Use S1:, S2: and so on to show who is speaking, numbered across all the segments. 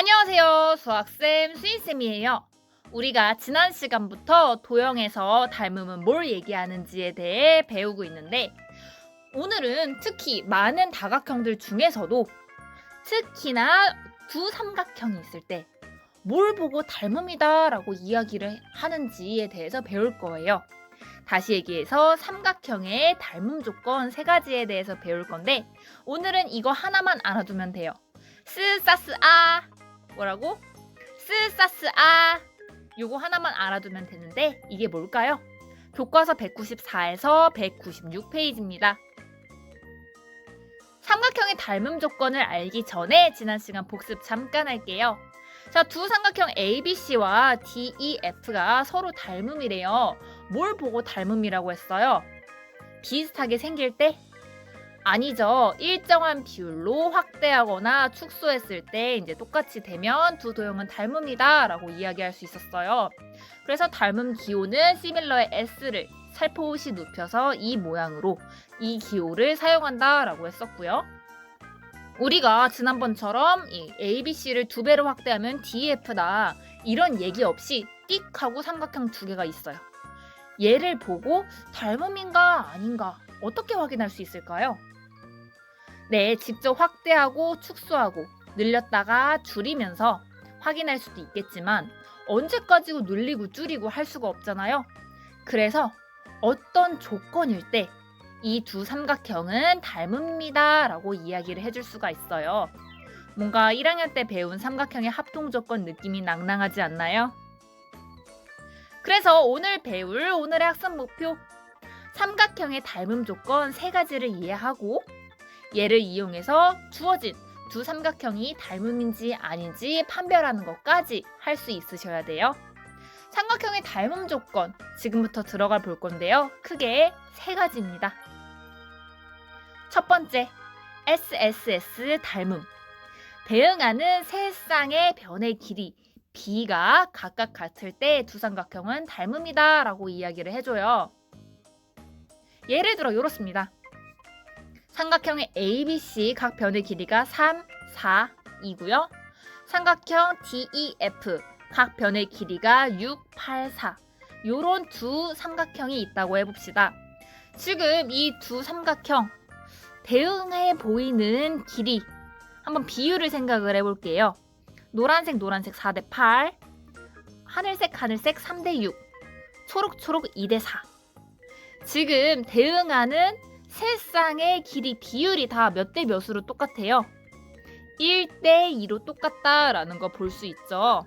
S1: 안녕하세요. 수학쌤 수인쌤이에요. 우리가 지난 시간부터 도형에서 닮음은 뭘 얘기하는지에 대해 배우고 있는데 오늘은 특히 많은 다각형들 중에서도 특히나 두 삼각형이 있을 때 뭘 보고 닮음이다 라고 이야기를 하는지에 대해서 배울 거예요. 다시 얘기해서 삼각형의 닮음 조건 세 가지에 대해서 배울 건데 오늘은 이거 하나만 알아두면 돼요. 스사스 아 뭐라고? 스사스 아 요거 하나만 알아두면 되는데 이게 뭘까요? 교과서 194에서 196페이지입니다. 삼각형의 닮음 조건을 알기 전에 지난 시간 복습 잠깐 할게요. 자, 두 삼각형 ABC와 DEF가 서로 닮음이래요. 뭘 보고 닮음이라고 했어요? 비슷하게 생길 때? 아니죠. 일정한 비율로 확대하거나 축소했을 때 이제 똑같이 되면 두 도형은 닮음이다라고 이야기할 수 있었어요. 그래서 닮음 기호는 시밀러의 S를 살포시 눕혀서 이 모양으로 이 기호를 사용한다라고 했었고요. 우리가 지난번처럼 이 ABC를 두 배로 확대하면 DF다 이런 얘기 없이 띡 하고 삼각형 두 개가 있어요. 얘를 보고 닮음인가 아닌가 어떻게 확인할 수 있을까요? 네, 직접 확대하고 축소하고 늘렸다가 줄이면서 확인할 수도 있겠지만 언제까지고 늘리고 줄이고 할 수가 없잖아요. 그래서 어떤 조건일 때 이 두 삼각형은 닮습니다 라고 이야기를 해줄 수가 있어요. 뭔가 1학년 때 배운 삼각형의 합동 조건 느낌이 낭낭하지 않나요? 그래서 오늘 배울 오늘의 학습 목표 삼각형의 닮음 조건 세 가지를 이해하고 얘를 이용해서 주어진 두 삼각형이 닮음인지 아닌지 판별하는 것까지 할 수 있으셔야 돼요. 삼각형의 닮음 조건 지금부터 들어가 볼 건데요. 크게 세 가지입니다. 첫 번째, SSS 닮음. 대응하는 세 쌍의 변의 길이 b가 각각 같을 때 두 삼각형은 닮음이다 라고 이야기를 해줘요. 예를 들어 이렇습니다. 삼각형의 ABC 각 변의 길이가 3, 4, 2고요. 삼각형 DEF 각 변의 길이가 6, 8, 4. 요런 두 삼각형이 있다고 해봅시다. 지금 이 두 삼각형 대응해 보이는 길이 한번 비율을 생각을 해볼게요. 노란색 노란색 4대 8 하늘색 하늘색 3대 6 초록초록 2대 4 지금 대응하는 세 쌍의 길이 비율이 다 몇 대 몇으로 똑같아요. 1대 2로 똑같다라는 거 볼 수 있죠.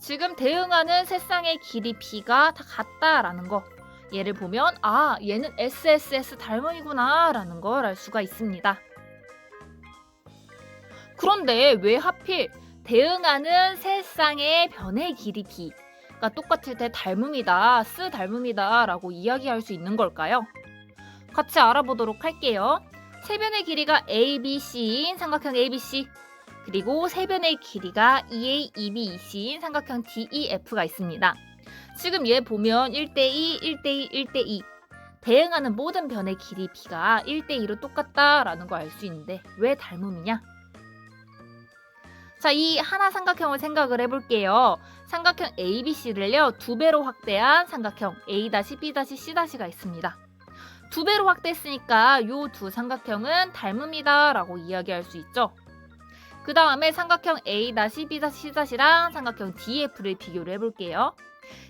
S1: 지금 대응하는 세 쌍의 길이 b가 다 같다라는 거 얘를 보면 아 얘는 SSS 닮은이구나 라는 걸 알 수가 있습니다. 그런데 왜 하필 대응하는 세 쌍의 변의 길이 b가 똑같을 때 닮음이다, 쓰 닮음이다 라고 이야기할 수 있는 걸까요? 같이 알아보도록 할게요. 세 변의 길이가 ABC인 삼각형 ABC 그리고 세 변의 길이가 EA, EB, EC인 삼각형 DEF가 있습니다. 지금 얘 보면 1대2, 1대2, 1대2 대응하는 모든 변의 길이 b가 1대2로 똑같다라는 걸알수 있는데 왜 닮음이냐? 자, 이 하나 삼각형을 생각을 해볼게요. 삼각형 ABC를요, 두 배로 확대한 삼각형 A-B-C-가 있습니다. 두 배로 확대했으니까 요 두 삼각형은 닮음이다 라고 이야기할 수 있죠. 그 다음에 삼각형 A-B-C랑 삼각형 DF를 비교를 해볼게요.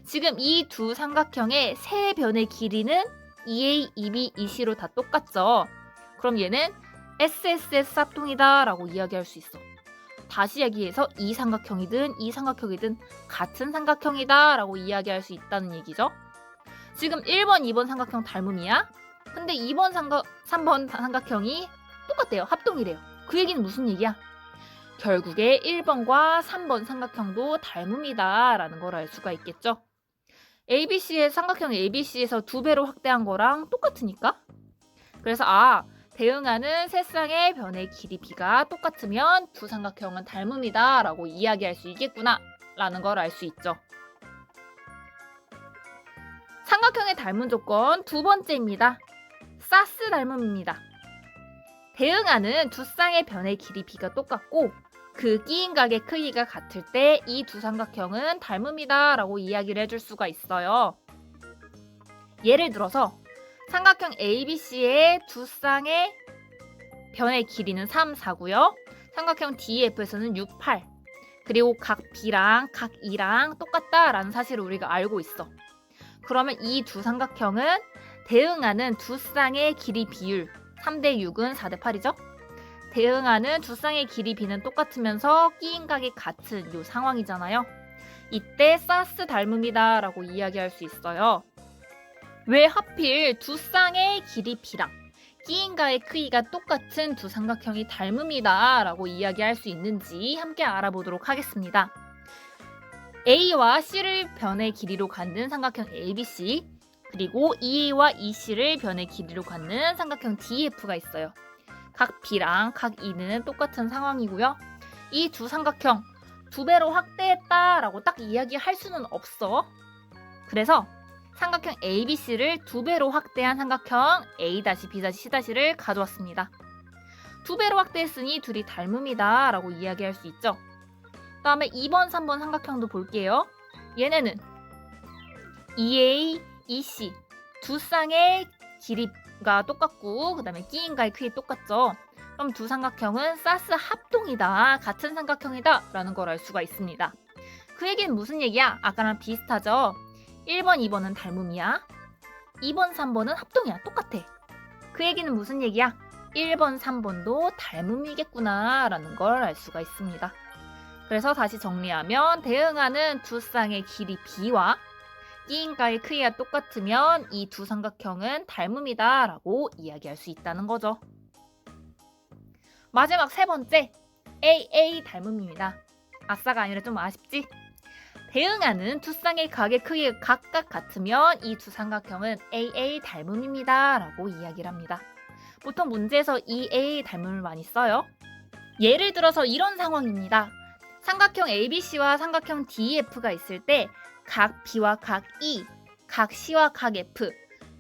S1: 지금 이 두 삼각형의 세 변의 길이는 EA, EB, EC로 다 똑같죠. 그럼 얘는 SSS 합동이다 라고 이야기할 수 있어. 다시 얘기해서 이 삼각형이든 이 삼각형이든 같은 삼각형이다 라고 이야기할 수 있다는 얘기죠. 지금 1번, 2번 삼각형 닮음이야. 근데 2번 삼각, 3번 삼각형이 똑같대요. 합동이래요. 그 얘기는 무슨 얘기야? 결국에 1번과 3번 삼각형도 닮음이다 라는 걸 알 수가 있겠죠. ABC의 삼각형 ABC에서 두 배로 확대한 거랑 똑같으니까. 그래서 아 대응하는 세 쌍의 변의 길이 b가 똑같으면 두 삼각형은 닮음이다 라고 이야기할 수 있겠구나 라는 걸 알 수 있죠. 삼각형의 닮은 조건 두 번째입니다. 사스 닮음입니다. 대응하는 두 쌍의 변의 길이 b가 똑같고 그 끼인 각의 크기가 같을 때 이 두 삼각형은 닮음이다 라고 이야기를 해줄 수가 있어요. 예를 들어서 삼각형 ABC의 두 쌍의 변의 길이는 3, 4고요. 삼각형 DEF에서는 6, 8. 그리고 각 B랑 각 E랑 똑같다라는 사실을 우리가 알고 있어. 그러면 이 두 삼각형은 대응하는 두 쌍의 길이 비율 3대 6은 4대 8이죠? 대응하는 두 쌍의 길이 비는 똑같으면서 끼인 각이 같은 이 상황이잖아요. 이때 사스 닮음이다라고 이야기할 수 있어요. 왜 하필 두 쌍의 길이 비랑 끼인가의 크기가 똑같은 두 삼각형이 닮음이다라고 이야기할 수 있는지 함께 알아보도록 하겠습니다. A와 C를 변의 길이로 갖는 삼각형 ABC 그리고 EA와 EC를 변의 길이로 갖는 삼각형 DF가 있어요. 각 B랑 각 E는 똑같은 상황이고요. 이 두 삼각형 두 배로 확대했다라고 딱 이야기할 수는 없어. 그래서 삼각형 ABC를 두 배로 확대한 삼각형 A-B-C-를 가져왔습니다. 두 배로 확대했으니 둘이 닮음이다 라고 이야기할 수 있죠. 다음에 2번, 3번 삼각형도 볼게요. 얘네는 EA, EC 두 쌍의 길이가 똑같고 그 다음에 끼인가의 크기 똑같죠. 그럼 두 삼각형은 사스 합동이다, 같은 삼각형이다 라는 걸 알 수가 있습니다. 그 얘기는 무슨 얘기야? 아까랑 비슷하죠? 1번, 2번은 닮음이야. 2번, 3번은 합동이야. 똑같아. 그 얘기는 무슨 얘기야? 1번, 3번도 닮음이겠구나 라는 걸 알 수가 있습니다. 그래서 다시 정리하면 대응하는 두 쌍의 길이 B와 끼인가의 크기가 똑같으면 이 두 삼각형은 닮음이다 라고 이야기할 수 있다는 거죠. 마지막 세 번째, AA 닮음입니다. 아싸가 아니라 좀 아쉽지? 대응하는 두 쌍의 각의 크기가 각각 같으면 이 두 삼각형은 AA 닮음입니다 라고 이야기를 합니다. 보통 문제에서 EA 닮음을 많이 써요. 예를 들어서 이런 상황입니다. 삼각형 ABC와 삼각형 DEF가 있을 때 각 B와 각 E, 각 C와 각 F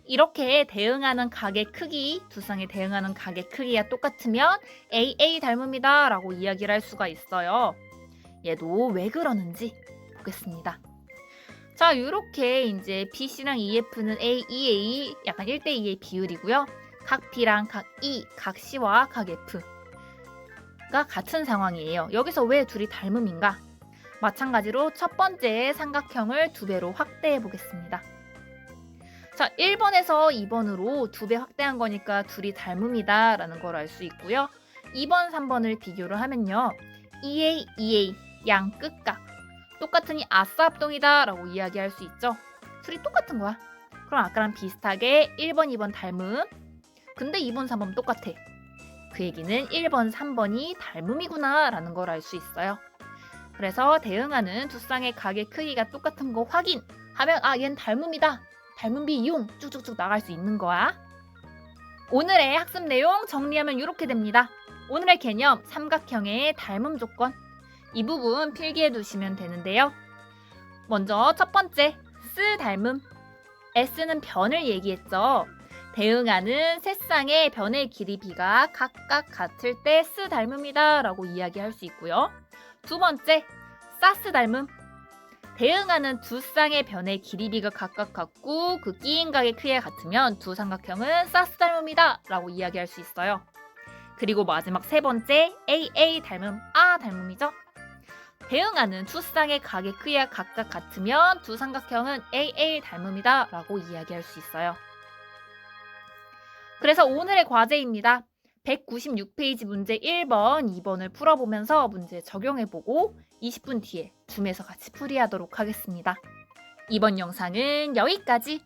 S1: 이렇게 대응하는 각의 크기, 두 쌍에 대응하는 각의 크기가 똑같으면 AA 닮음이다 라고 이야기를 할 수가 있어요. 얘도 왜 그러는지 보겠습니다. 자, 이렇게 이제 BC랑 EF는 A, EA 약간 1대 2의 비율이고요. 각 B랑 각 E, 각 C와 각 F가 같은 상황이에요. 여기서 왜 둘이 닮음인가? 마찬가지로 첫 번째 삼각형을 두 배로 확대해 보겠습니다. 자, 1번에서 2번으로 두 배 확대한 거니까 둘이 닮음이다 라는 걸 알 수 있고요. 2번, 3번을 비교를 하면요. EA, EA, 양 끝각. 똑같으니 아싸 합동이다 라고 이야기할 수 있죠. 둘이 똑같은 거야. 그럼 아까랑 비슷하게 1번, 2번 닮음. 근데 2번, 3번 똑같아. 그 얘기는 1번, 3번이 닮음이구나 라는 걸 알 수 있어요. 그래서 대응하는 두 쌍의 각의 크기가 똑같은 거 확인하면 아, 얜 닮음이다. 닮음비 이용 쭉쭉쭉 나갈 수 있는 거야. 오늘의 학습 내용 정리하면 이렇게 됩니다. 오늘의 개념 삼각형의 닮음 조건 이 부분 필기해 두시면 되는데요. 먼저 첫 번째 쓰 닮음 S는 변을 얘기했죠. 대응하는 세 쌍의 변의 길이 B가 각각 같을 때쓰 닮음이다 라고 이야기할 수 있고요. 두 번째 사스 닮음 대응하는 두 쌍의 변의 길이 비가 각각 같고 그 끼인 각의 크기가 같으면 두 삼각형은 사스 닮음이다 라고 이야기할 수 있어요. 그리고 마지막 세 번째 AA 닮음, 아 닮음이죠. 대응하는 두 쌍의 각의 크기가 각각 같으면 두 삼각형은 AA 닮음이다 라고 이야기할 수 있어요. 그래서 오늘의 과제입니다. 196페이지 문제 1번, 2번을 풀어보면서 문제 적용해보고 20분 뒤에 줌에서 같이 풀이하도록 하겠습니다. 이번 영상은 여기까지.